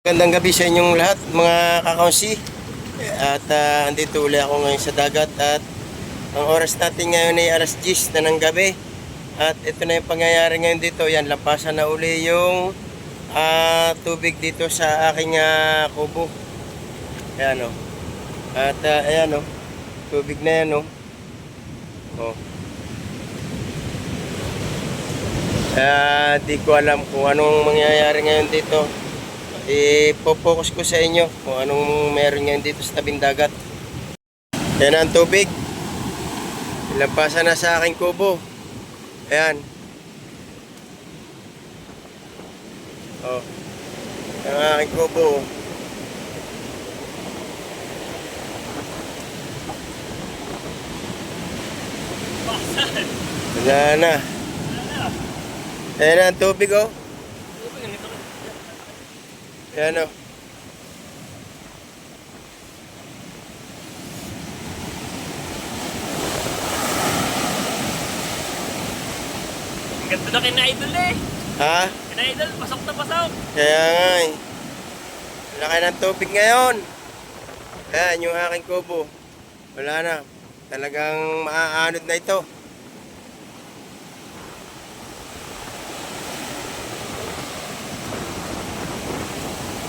Magandang gabi sa inyong lahat mga kakaunsi. At ah, andito uli ako ngayon sa dagat At ang oras natin ngayon ay alas 10 na ng gabi. At ito na yung pangyayari ngayon dito. Yan, lampasan na uli yung ah, tubig dito sa aking ah, kubo. Ayan o At ah, ayan o Tubig na yan o Oh. Ah, di ko alam kung anong mangyayari ngayon dito ipopokus ko sa inyo kung anong meron ngayon dito sa tabing dagat. Yan ang tubig. Ilampasan na sa aking kubo. Ayan. Oh. Ang aking kubo. Wala na. Ayan ang tubig oh. Ayan oh. Ganda na kina-idol eh. Ha? Kina-idol, pasok na pasok. Kaya nga eh. Laki ng tubig ngayon. Ayan yung aking kubo. Wala na. Talagang maaanod na ito.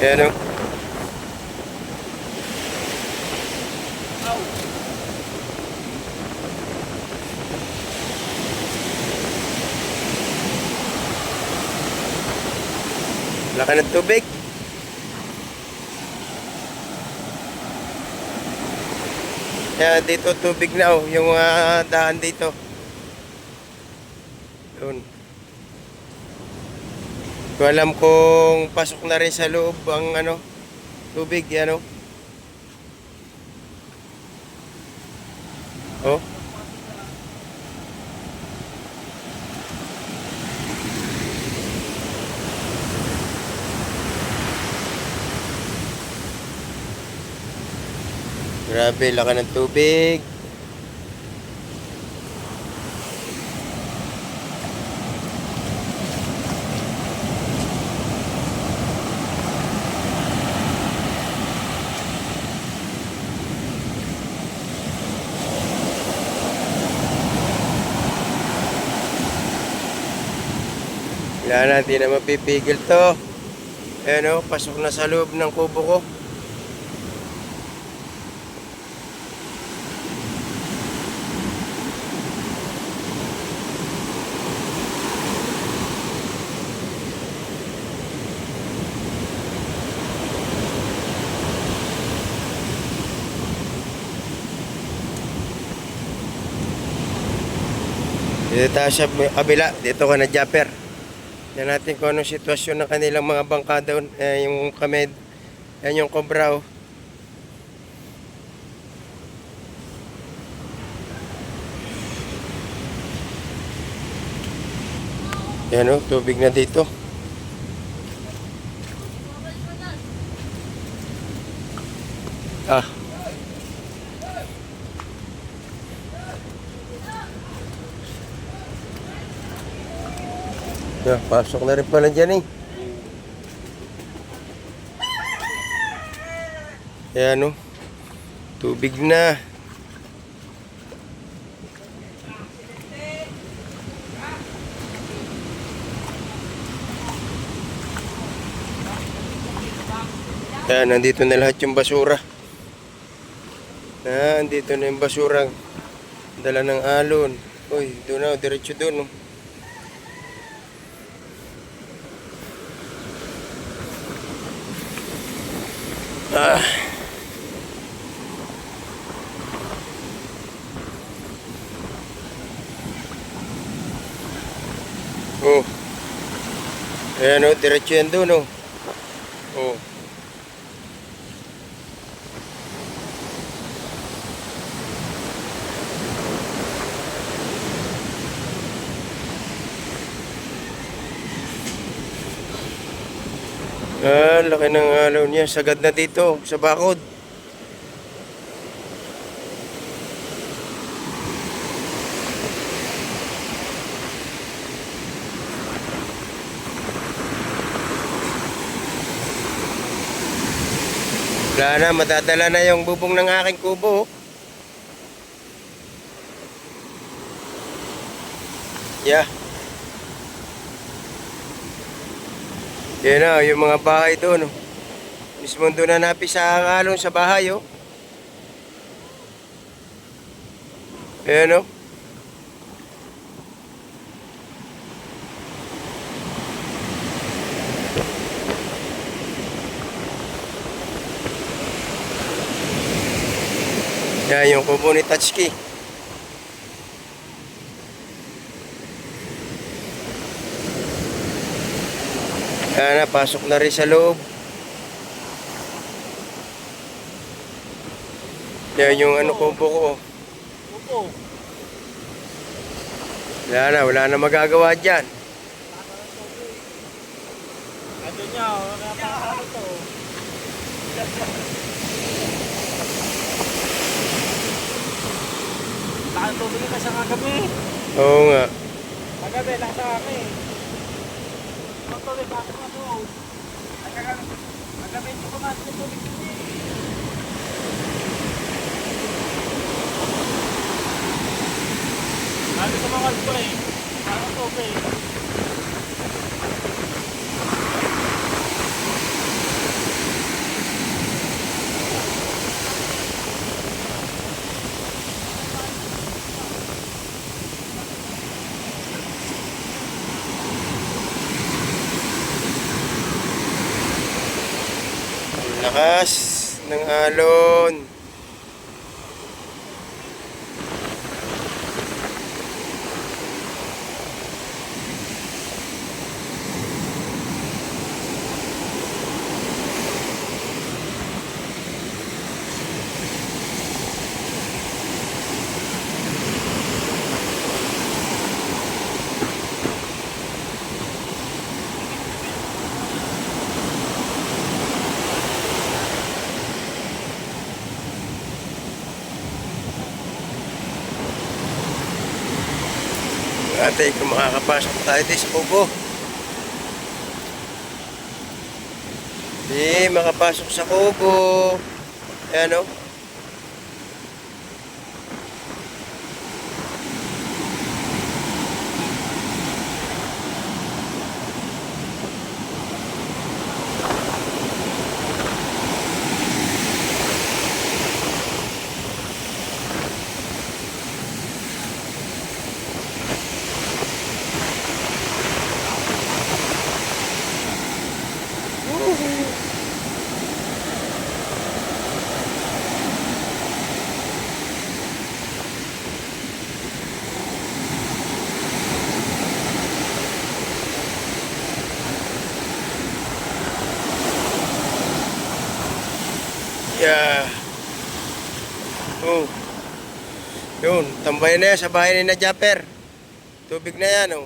Ayan o. Laki ng tubig. Kaya dito tubig na oh, yung ah, daan dito. Yun. Ko alam kung pasok na rin sa loob ang ano, tubig, ano. Oh. Grabe, laki ng tubig. Wala na, di na mapipigil to. Ayan o, pasok na sa loob ng kubo ko. Dito tayo sa kabila, dito ka na Japper. Yan natin kung anong sitwasyon ng kanilang mga bangka doon. Eh, yung kamed, yan yung cobra oh. Yan oh, tubig na dito. Ah. Yeah, pasok na rin pala dyan eh. Ayan o. Tubig na. Ayan, nandito na lahat yung basura. Ah, nandito na yung basura. Dala ng alon. Uy, doon na, diretso doon. Oh. Ah. Oh. Ayan o, diretso yan doon oh. Oh. Ah, laki ng alaw niya. Sagad na dito, sa bakod. Wala na, madadala na yung bubong ng aking kubo. Yeah. Yan na, yung mga bahay doon. Oh. Mismo doon na napisa ang alon sa bahay. Oh. Ayan oh. Yan yung kubo ni Tatsuki. Yan na, pasok na rin sa loob. Yan yung ano kubo ko. oh. Opo. Wala na, wala na magagawa dyan. Ano niya, wala pa ano to. Saan tubig ka sa kagabi? Oo nga. Kagabi, nasa kami. Ang tubig, bakit mo to? Kagabi, hindi ko mati ng tubig eh. Sabi sa mga eh. Parang tubig. Lakas ng alon. Ate, kung makakapasok tayo dito sa kubo. Di, makapasok sa kubo. Ayan o. Yeah. Oh. Yun, tambay na yan sa bahay ni na Japper. Tubig na yan, oh.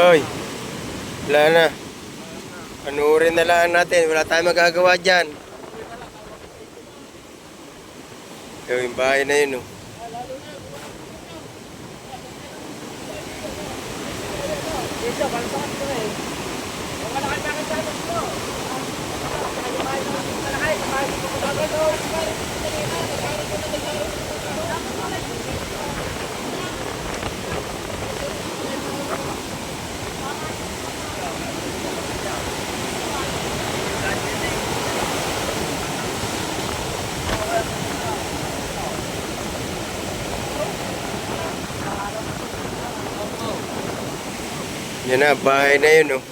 Hoy, wala na. Lang natin. Wala tayong magagawa dyan. Yung bahay na yun, oh balsakan ko eh. Kung malaki pa kayo sa atin ko. Yan na, bahay na yun, oh.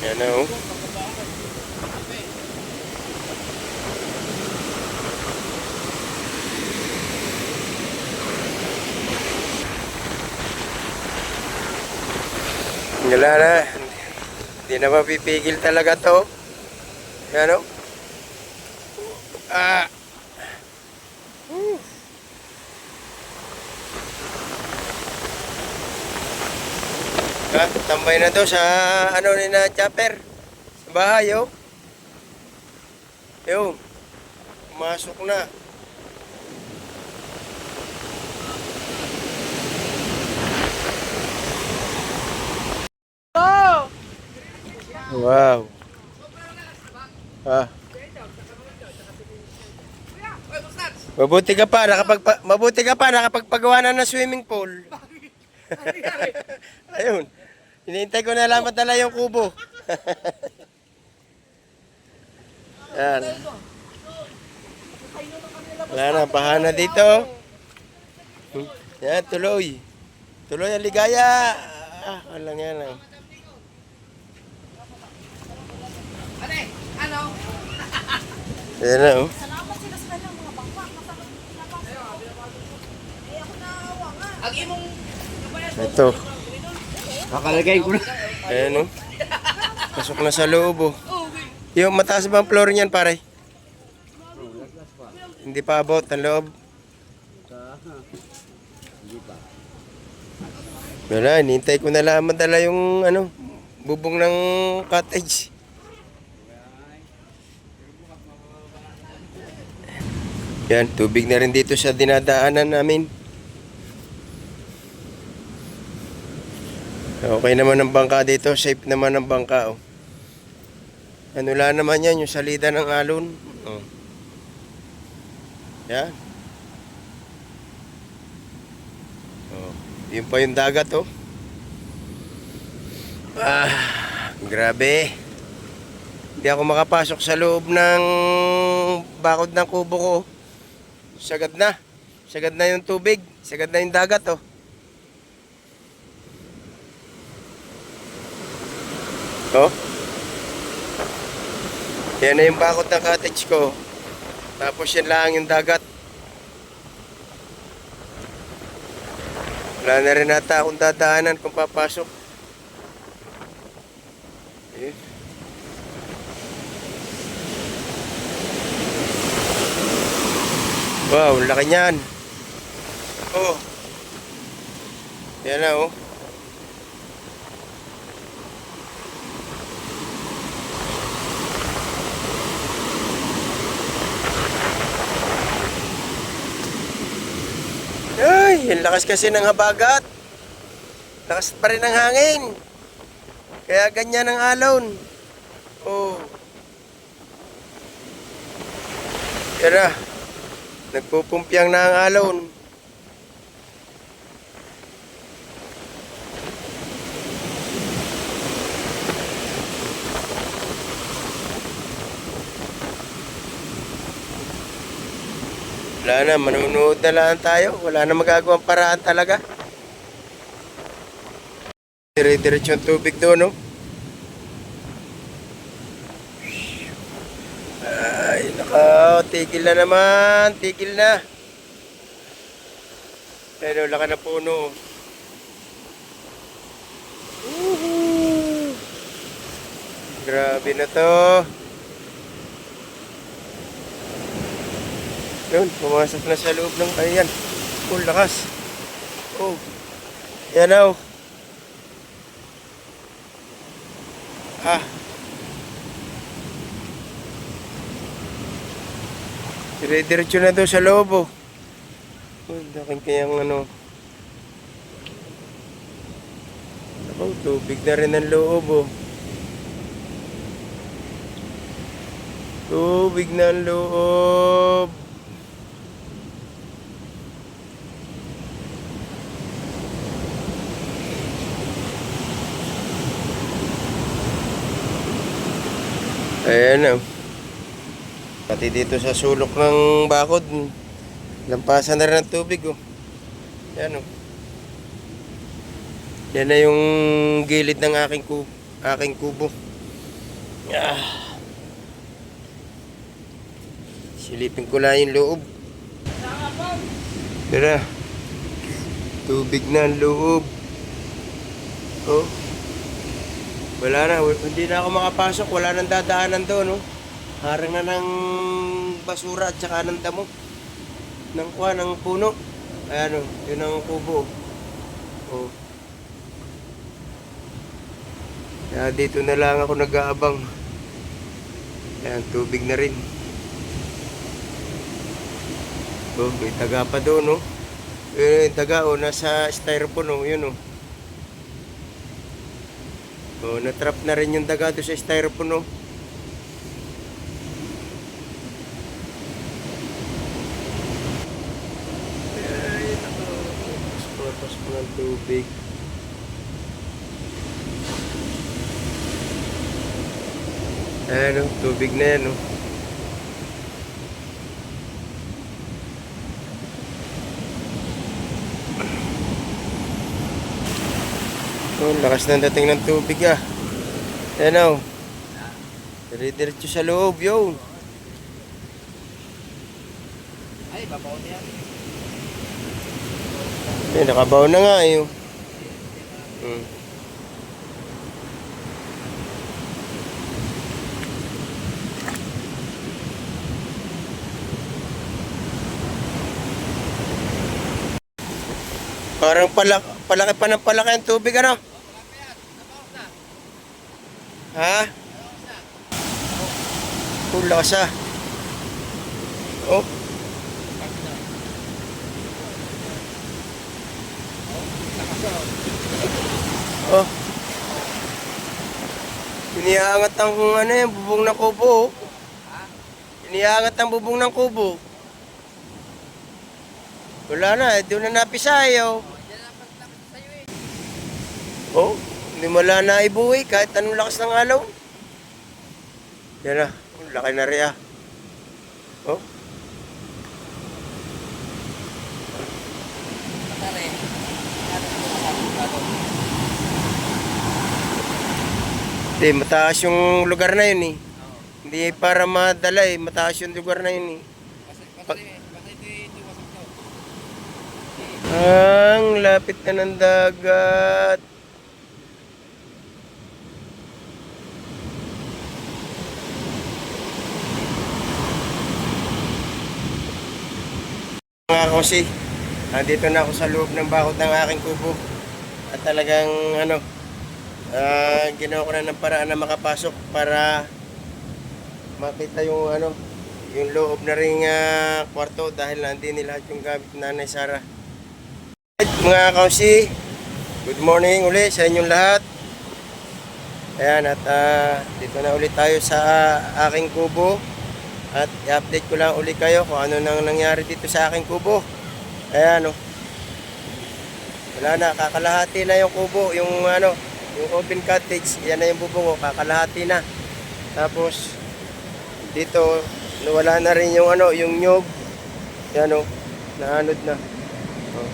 Yan na, oh. Wala na. Hindi na mapipigil talaga to. Yan. Ah. Whew. Ah, tambay na to sa ano ni na chopper. Sa bahay oh. Yun. Pumasok na. Wow. Ah. Mabuti ka pa, nakapag mabuti ka pa nakapagpagawa na ng swimming pool. Ayun. Hinihintay ko na lang matala yung kubo. Yan. Wala na, bahana dito. Hmm. Yan, tuloy. Tuloy ang ligaya. Ah, walang yan lang. Ate, ano? Yan na, oh. Salamat sila sa kanyang mga bangka. Masarap sila pa. Eh ako naawa nga. Ang imong... Ito. Kakalagay ko na. Ayan, oh. Pasok na sa loob, oh. Yung mataas ba ang floor niyan, pare? Hindi pa abot ang loob. Wala, hinintay ko na lang madala yung ano, bubong ng cottage. Yan, tubig na rin dito sa dinadaanan namin. Okay naman ang bangka dito, safe naman ang bangka. Oh. Ano lang naman yan, yung salida ng alon. Oh. Yan. Oh. Yun pa yung dagat, oh. Ah, grabe. Hindi ako makapasok sa loob ng bakod ng kubo ko. Sagad na. Sagad na yung tubig. Sagad na yung dagat, oh. Oh. Yan na yung bakod ng cottage ko. Tapos yan lang yung dagat. Wala na rin ata akong dadaanan kung papasok. Eh. Wow, laki niyan. Oh. Yan na oh. Ay, ang lakas kasi ng habagat. Lakas pa rin ng hangin. Kaya ganyan ang alon. Oh. Tara. Nagpupumpyang na ang alon. Wala na, manunood na lang tayo. Wala na magagawang paraan talaga. Dire-diretso yung tubig doon, no? Naka, tigil na naman. Tigil na. Pero laka na puno. Woohoo! Grabe na to. Yun, pumasok na sa loob ng ayan. Oh, lakas. Oh. Yan oh. Ah. Dire-diretso na daw sa loob, oh. Oh, laking kayang ano. Oh, tubig na rin ang loob, oh. Tubig na ang loob. Ayan oh. Pati dito sa sulok ng bakod, lampasan na rin ng tubig oh. Ayan oh. Yan na yung gilid ng aking, ku aking kubo. Ah. Silipin ko lang yung loob. Tara. Tubig na ang loob. Oh. Wala na, hindi na ako makapasok, wala nang dadaanan doon, no? Harang ng basura at saka ng damo. Ng kuha, ng puno. Ayan, oh, yun ang kubo. Oh. Kaya dito na lang ako nag-aabang. Ayan, tubig na rin. Oh, may taga pa doon, no? Eh, yung taga, oh, nasa styrofoam, oh, yun, oh. Oh, natrap na rin yung daga doon sa styrofoam, no? Ay, nako. Paspas pa ng tubig. Ayan, oh, tubig na yan, oh. Oh, lakas ng dating ng tubig ah. Ayan o. Dire-diretso sa loob, yo. Ay, babaw na yan. Eh, nakabaw na nga eh. Hmm. Parang palaki, palaki pa ng palaki ang tubig, ano? Ha? Oh, lakas ah. Oh, oh. Iniangat ang ano yan, bubong ng kubo. oh. Iniangat ang bubong ng kubo. Wala na, eh, doon na napisay, oh. Oh, hindi mo lang naibuhay kahit anong lakas ng alaw. Yan na, oh, laki na rin ah. Oh, hindi, mataas yung lugar na yun eh. Hindi para madala eh, mataas yung lugar na yun eh. Ang lapit na ng dagat. Mga kasi, nandito na ako sa loob ng bakod ng aking kubo. At talagang ano, ah, ginawa ko na ng paraan na makapasok para makita yung ano, yung loob na ring ah, kwarto dahil nandini lahat yung gamit Nanay Sara. Mga kausi, good morning uli sa inyong lahat. Ayan, at ah, dito na ulit tayo sa aking kubo. At i-update ko lang uli kayo kung ano nang nangyari dito sa aking kubo. Ayan, oh. Wala na, kakalahati na yung kubo, yung ano, yung open cottage, yan na yung bubong, oh, kakalahati na. Tapos, dito, nawala na rin yung ano, yung nyog. Yan, oh, naanod na. Oh.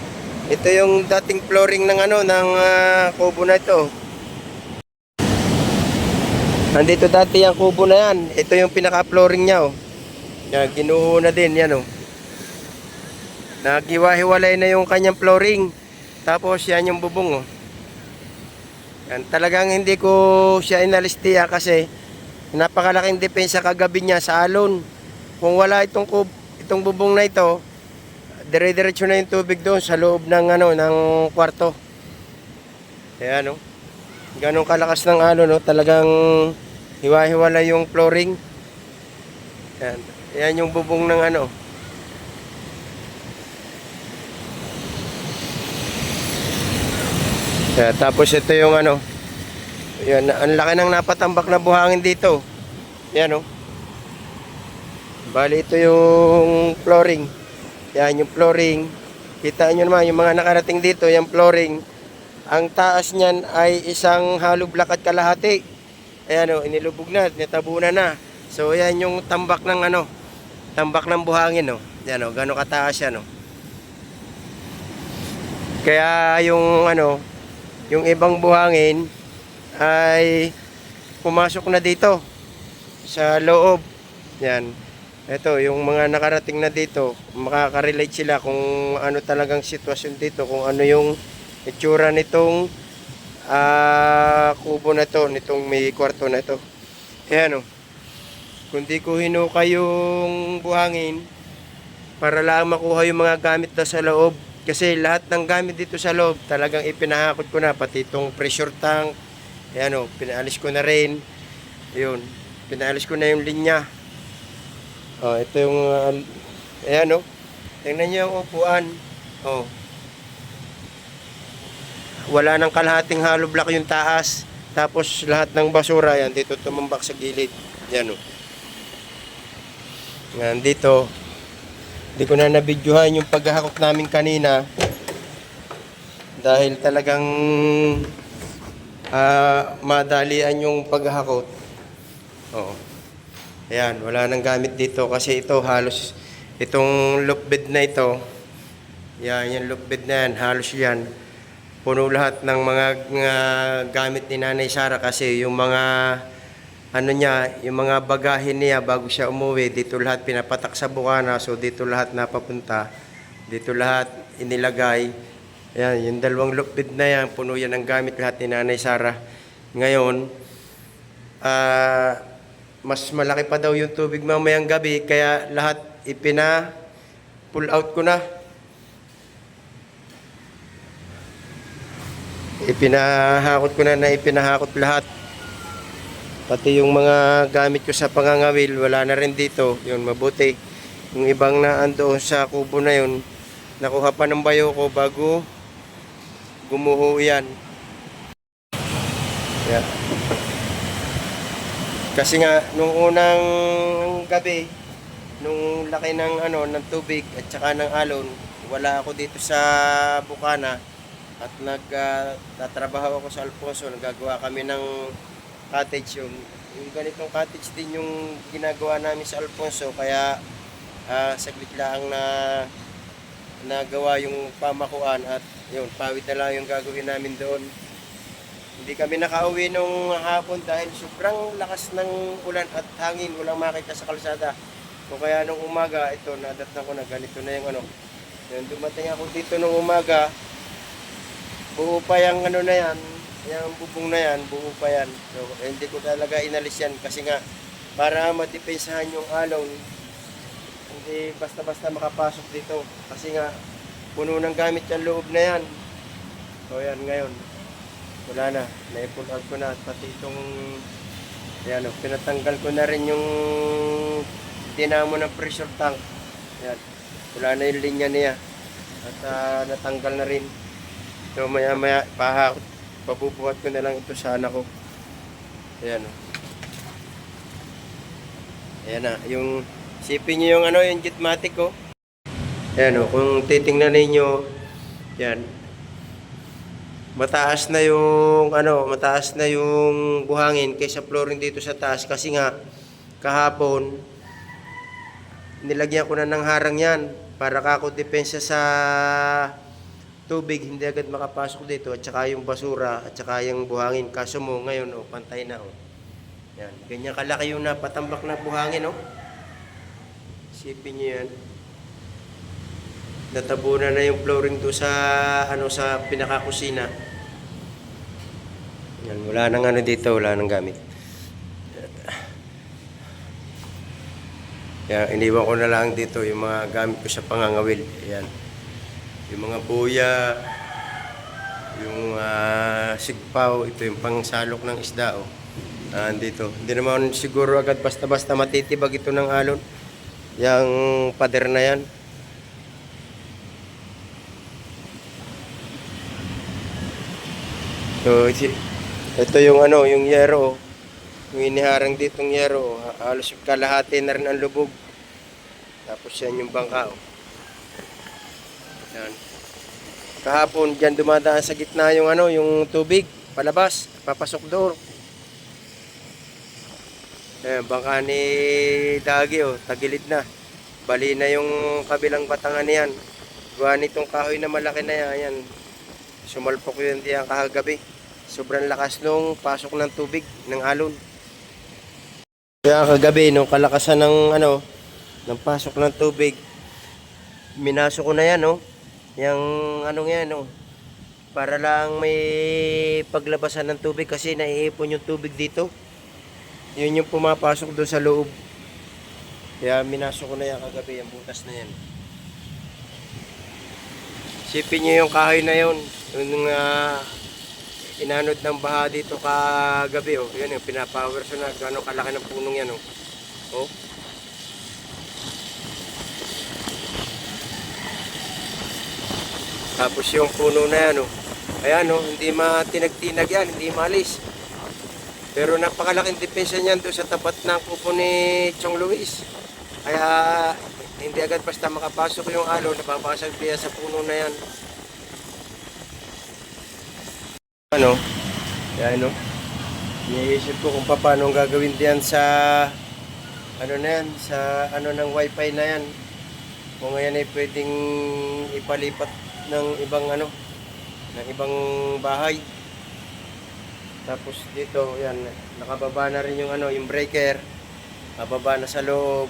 Ito yung dating flooring ng ano ng ah, kubo na ito. Nandito dati yung kubo na yan. Ito yung pinaka-flooring niya oh. Yan, ginuho na din yan oh. Nagiwa-hiwalay na yung kanyang flooring. Tapos yan yung bubong oh. Yan, talagang hindi ko siya inalis tiya kasi napakalaking depensa kagabi niya sa alon. Kung wala itong kub, itong bubong na ito, dire-diretso na yung tubig doon sa loob ng ano ng kwarto. Kaya no. Ganong kalakas ng ano no, talagang hiwa-hiwala yung flooring. Yan. Yan yung bubong ng ano. Kaya, tapos ito yung ano. Yan, ang laki ng napatambak na buhangin dito. Yan oh. Bali ito yung flooring. Yan yung flooring. Kita nyo naman yung mga nakarating dito, yung flooring. Ang taas niyan ay isang hollow block at kalahati. Ayan o, inilubog na, nitabunan na. So yan yung tambak ng ano, tambak ng buhangin o. Yan o, gano'ng kataas yan o. Kaya yung ano, yung ibang buhangin ay pumasok na dito sa loob. Yan. Ito, yung mga nakarating na dito, makaka-relate sila kung ano talagang sitwasyon dito, kung ano yung itsura nitong ah, kubo na to, nitong may kwarto na to. Ayan o. Kung di ko hinukay yung buhangin, para lang makuha yung mga gamit na sa loob. Kasi lahat ng gamit dito sa loob, talagang ipinahakot ko na, pati itong pressure tank, ayan o, pinaalis ko na rin. Yun, pinaalis ko na yung linya. Oh, ito yung, uh, ayan o, tingnan niyo yung upuan. Oh, wala nang kalahating hollow block yung taas. Tapos lahat ng basura yan dito tumambak sa gilid. Yan o. Yan dito. Hindi ko na nabidyohan yung paghahakot namin kanina. Dahil talagang ah, madalian yung paghahakot. Oo. Ayan, wala nang gamit dito kasi ito halos itong loop bed na ito. Yan, yung loop bed na yan, halos yan puno lahat ng mga nga gamit ni Nanay Sara kasi yung mga ano niya, yung mga bagahin niya bago siya umuwi, dito lahat pinapatak sa bukana, so dito lahat napapunta, dito lahat inilagay. Ayan, yung dalawang lupid na yan, puno yan ng gamit lahat ni Nanay Sara. Ngayon, ah, mas malaki pa daw yung tubig mamayang gabi, kaya lahat ipina pull out ko na. Ipinahakot ko na na ipinahakot lahat. Pati yung mga gamit ko sa pangangawil, wala na rin dito. Yun, mabuti. Yung ibang na ando sa kubo na yun, nakuha pa ng bayo ko bago gumuho yan. Yeah. Kasi nga, nung unang gabi, nung laki ng ano ng tubig at saka ng alon, wala ako dito sa Bukana at nagtatrabaho ako sa Alfonso, nagagawa kami ng cottage yung, yung ganitong cottage din yung ginagawa namin sa Alfonso kaya ah, saglit lang na nagawa yung pamakuan at yun, pawid na lang yung gagawin namin doon. Hindi kami nakauwi nung hapon dahil sobrang lakas ng ulan at hangin, walang makita sa kalsada. O kaya nung umaga, ito, nadatnan ko na ganito na yung ano. Yung dumating ako dito nung umaga, buo pa yung ano na yan, yung bubong na yan, buo pa yan. So, hindi ko talaga inalis yan kasi nga, para matipensahan yung alon, hindi basta-basta makapasok dito. Kasi nga, puno ng gamit yung loob na yan. So, yan ngayon. Wala na, na-pull out ko na. At pati itong, yan pinatanggal ko na rin yung dinamo ng pressure tank. Yan. Wala na yung linya niya. At ah, natanggal na rin. So maya maya paha pabubuhat ko na lang ito sa anak ko. Ayan o. Ayan na, yung sipin niyo yung ano, yung Jetmatic ko. Ayan o, kung titingnan ninyo, yan. Mataas na yung ano, mataas na yung buhangin kaysa flooring dito sa taas kasi nga kahapon nilagyan ko na ng harang yan para kako depensa sa tubig hindi agad makapasok dito at saka yung basura at saka yung buhangin kaso mo ngayon oh, pantay na oh. Yan, ganyan kalaki yung napatambak na buhangin oh. Sipin niyo yan. Natabunan na yung flooring do sa ano sa pinakakusina. Yan, wala nang ano dito, wala nang gamit. Kaya iniwan ko na lang dito yung mga gamit ko sa pangangawil. Ayan. Yung mga buya, yung ah, sigpaw, ito yung pangsalok ng isda. Oh. Ah, dito. Hindi naman siguro agad basta-basta matitibag ito ng alon. Yung pader na yan. So, ito yung ano, yung yero. oh. Yung iniharang ditong yero, halos kalahati na rin ang lubog. Tapos yan yung bangka. Oh. Yan. Kahapon, dyan dumadaan sa gitna yung ano, yung tubig, palabas, papasok doon. Ayan, bangka ni Dagi, oh, tagilid na. Bali na yung kabilang batangan niyan. Gawa nitong kahoy na malaki na yan, ayan. Sumalpok yun diyan kahagabi. Sobrang lakas nung pasok ng tubig, ng alon. Kaya kagabi, nung kalakasan ng ano, ng pasok ng tubig, minasok ko na yan, oh. Yung anong yan, oh. para lang may paglabasan ng tubig kasi naiipon yung tubig dito. Yun yung pumapasok doon sa loob. Kaya minasok ko na yan kagabi, yung butas na yan. Sipin nyo yung kahoy na yun. Yung uh, inanod ng baha dito kagabi. Oh. Yun yung pinapower so na gano'ng kalaki ng punong yan. Oh. oh. Tapos yung puno na yan. Oh. Ayan, oh, hindi matinag-tinag yan, hindi malis. Pero napakalaking depensa niyan doon sa tapat ng kupo ni Chong Luis. Kaya hindi agad basta makapasok yung alo, napapasag biya sa puno na yan. Ano? Yan no? Iniisip ko kung paano gagawin diyan sa ano na yan, sa ano ng wifi na yan. Kung ngayon ay pwedeng ipalipat ng ibang ano, ng ibang bahay. Tapos dito, yan, nakababa na rin yung ano, yung breaker. Nakababa na sa loob.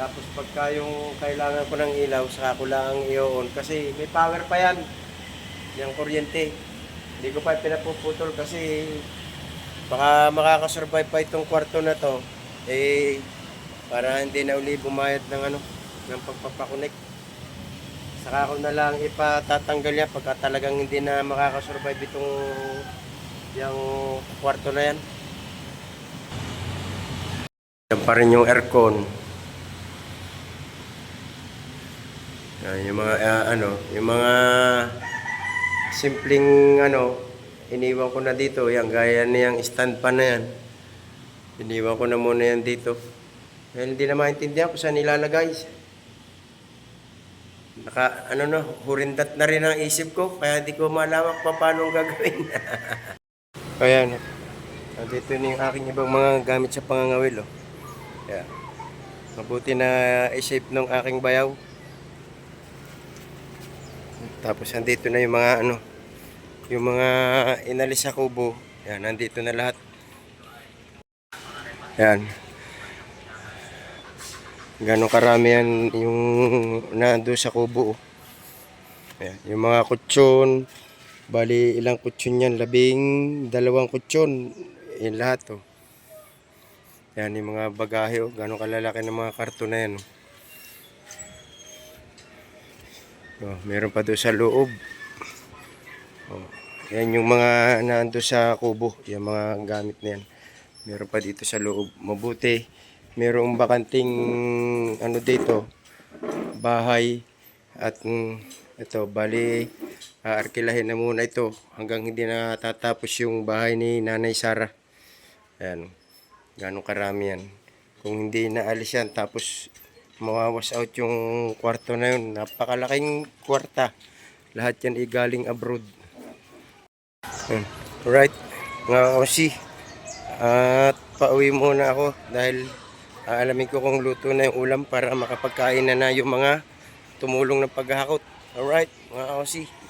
Tapos pagka yung kailangan ko ng ilaw, saka ko lang i-on. Kasi may power pa yan. Yung kuryente. Hindi ko pa pinapuputol kasi baka makakasurvive pa itong kwarto na to. Eh, para hindi na uli bumayad ng ano, ng pagpapakunik. Saka ko na lang ipatatanggal yan pagka talagang hindi na makakasurvive itong yung kwarto na yan. Yan pa rin yung aircon. Yan, yung mga ah, ano, yung mga simpleng ano, iniwan ko na dito. Yan, gaya niyang stand pa na yan. Iniwan ko na muna yan dito. Dahil hindi na maintindihan kung saan nilalagay. Naka, ano no, hurindat na rin ang isip ko. Kaya di ko malaman pa paano gagawin. Ayan. Nandito na yung aking ibang mga gamit sa pangangawil. Oh. Yeah. Mabuti na i-shape ng aking bayaw. Tapos nandito na yung mga ano, yung mga inalis sa kubo. Yan, nandito na lahat. Yan. Gano'ng karami yan yung nando sa kubo. oh. Yan, yung mga kutsyon, bali ilang kutsyon yan, labing dalawang kutsyon. Yan lahat oh. Yan yung mga bagahe oh, gano'ng kalalaki ng mga karton na yan oh. Oh, meron pa doon sa loob. Oh, yan yung mga nando sa kubo, yung mga gamit na yan. Meron pa dito sa loob. Mabuti, merong bakanting ano dito, bahay at mm, ito, bali aarkilahin na muna ito hanggang hindi na tatapos yung bahay ni Nanay Sara. Ayan, ganong karami yan. Kung hindi naalis yan, tapos mawawas out yung kwarto na yun. Napakalaking kwarta. Lahat yan ay galing abroad. Ayan. Alright, mga kasi. At pauwi muna ako dahil aalamin ko kung luto na yung ulam para makapagkain na na yung mga tumulong ng paghahakot. Alright, mga kasi.